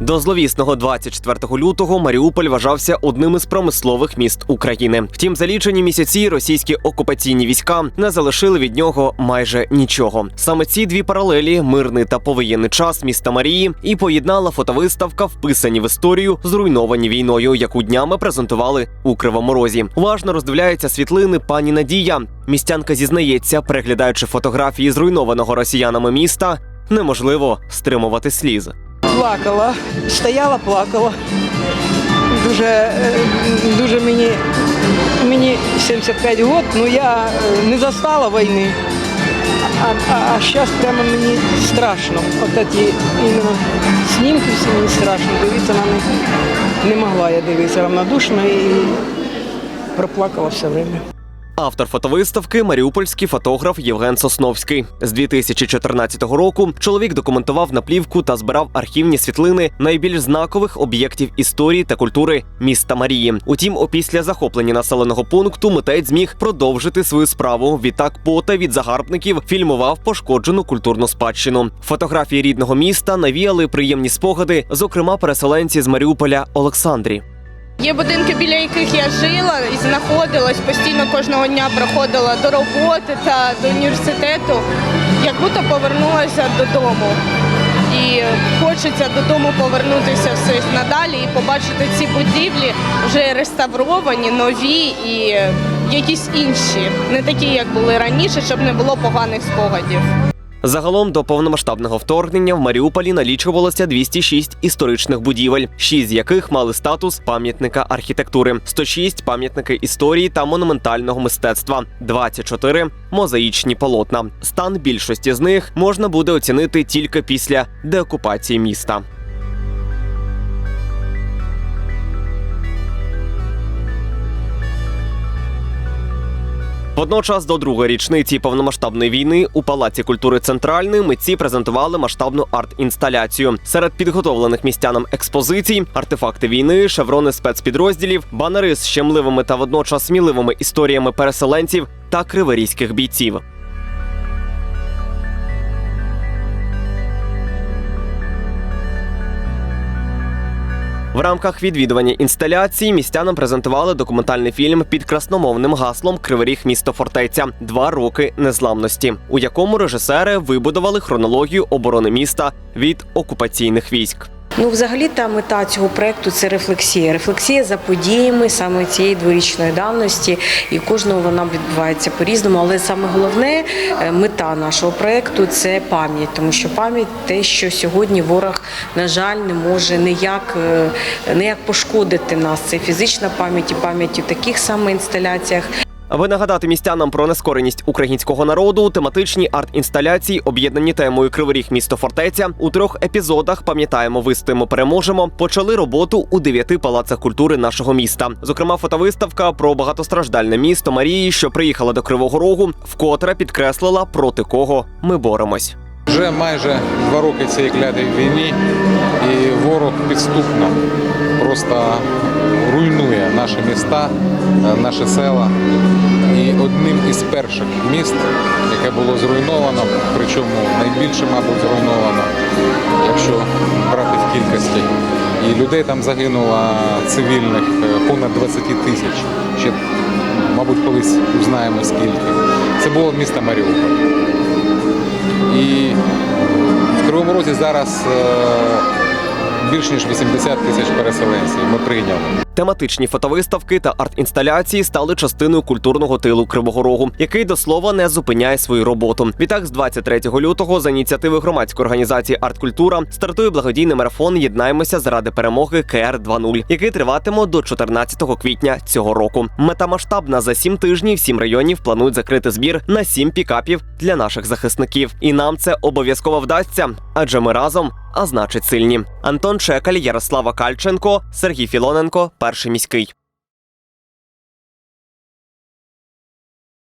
До зловісного 24 лютого Маріуполь вважався одним із промислових міст України. Втім, за лічені місяці російські окупаційні війська не залишили від нього майже нічого. Саме ці дві паралелі мирний та повоєнний час міста Марії і поєднала фотовиставка, вписані в історію, зруйновані війною, яку днями презентували у Кривому Розі. Уважно роздивляються світлини пані Надія. Містянка зізнається, переглядаючи фотографії зруйнованого росіянами міста, неможливо стримувати сліз. Плакала, стояла, плакала. Дуже, е, дуже мені, мені 75 років, ну я е, не застала війни. А, а, зараз прямо мені страшно. От ці іменно знімки всі мені страшно. Дивитися на них не могла я дивитися равнодушно і проплакала все время. Автор фотовиставки маріупольський фотограф Євген Сосновський. З 2014 року чоловік документував наплівку та збирав архівні світлини найбільш знакових об'єктів історії та культури міста Марії. Утім, опісля захоплення населеного пункту митець зміг продовжити свою справу. Відтак, пота від загарбників фільмував пошкоджену культурну спадщину. Фотографії рідного міста навіяли приємні спогади, зокрема переселенці з Маріуполя Олександрі. Є будинки, біля яких я жила і знаходилась постійно кожного дня проходила до роботи та до університету, як будто повернулася додому. І хочеться додому повернутися все надалі і побачити ці будівлі вже реставровані, нові і якісь інші, не такі, як були раніше, щоб не було поганих спогадів. Загалом до повномасштабного вторгнення в Маріуполі налічувалося 206 історичних будівель, 6 з яких мали статус пам'ятника архітектури, 106 – пам'ятники історії та монументального мистецтва, 24 – мозаїчні полотна. Стан більшості з них можна буде оцінити тільки після деокупації міста. Водночас до другої річниці повномасштабної війни у Палаці культури Центральний митці презентували масштабну арт-інсталяцію. Серед підготовлених містянам експозицій, артефакти війни, шеврони спецпідрозділів, банери з щемливими та водночас сміливими історіями переселенців та криворізьких бійців. В рамках відвідування інсталяції містянам презентували документальний фільм під красномовним гаслом Криворіг місто фортеця два роки незламності, у якому режисери вибудували хронологію оборони міста від окупаційних військ. Ну, взагалі, та мета цього проекту це рефлексія. Рефлексія за подіями саме цієї дворічної давності, і кожного вона відбувається по-різному. Але саме головне е, мета нашого проекту це пам'ять, тому що пам'ять те, що сьогодні ворог, на жаль, не може ніяк, е, ніяк пошкодити нас. Це фізична пам'ять і пам'ять у таких саме інсталяціях. Аби нагадати містянам про нескореність українського народу, тематичні арт-інсталяції, об'єднані темою Кривий Ріг місто фортеця, у трьох епізодах пам'ятаємо, вистоїмо, переможемо. Почали роботу у дев'яти палацах культури нашого міста. Зокрема, фотовиставка про багатостраждальне місто Марії, що приїхала до Кривого Рогу, вкотре підкреслила проти кого ми боремось. Вже майже два роки цієї клятої війні, і ворог підступно просто руйнує наші міста, е, наші села. І одним із перших міст, яке було зруйновано, причому найбільше, мабуть, зруйновано, якщо брати в кількості. І людей там загинуло цивільних е, понад 20 тисяч. Ще, мабуть, колись узнаємо скільки. Це було місто Маріуполь. І в Кривому Розі зараз е, більш ніж 80 тисяч переселенців. Ми прийняли. Тематичні фотовиставки та арт-інсталяції стали частиною культурного тилу Кривого Рогу, який до слова не зупиняє свою роботу. Відтак, з 23 лютого, за ініціативи громадської організації Арткультура стартує благодійний марафон Єднаємося заради перемоги КР 2.0», який триватиме до 14 квітня цього року. Мета масштабна за сім тижнів. Сім районів планують закрити збір на сім пікапів для наших захисників. І нам це обов'язково вдасться, адже ми разом, а значить сильні. Антон Чекаль, Ярослава Кальченко, Сергій Філоненко, перший міський.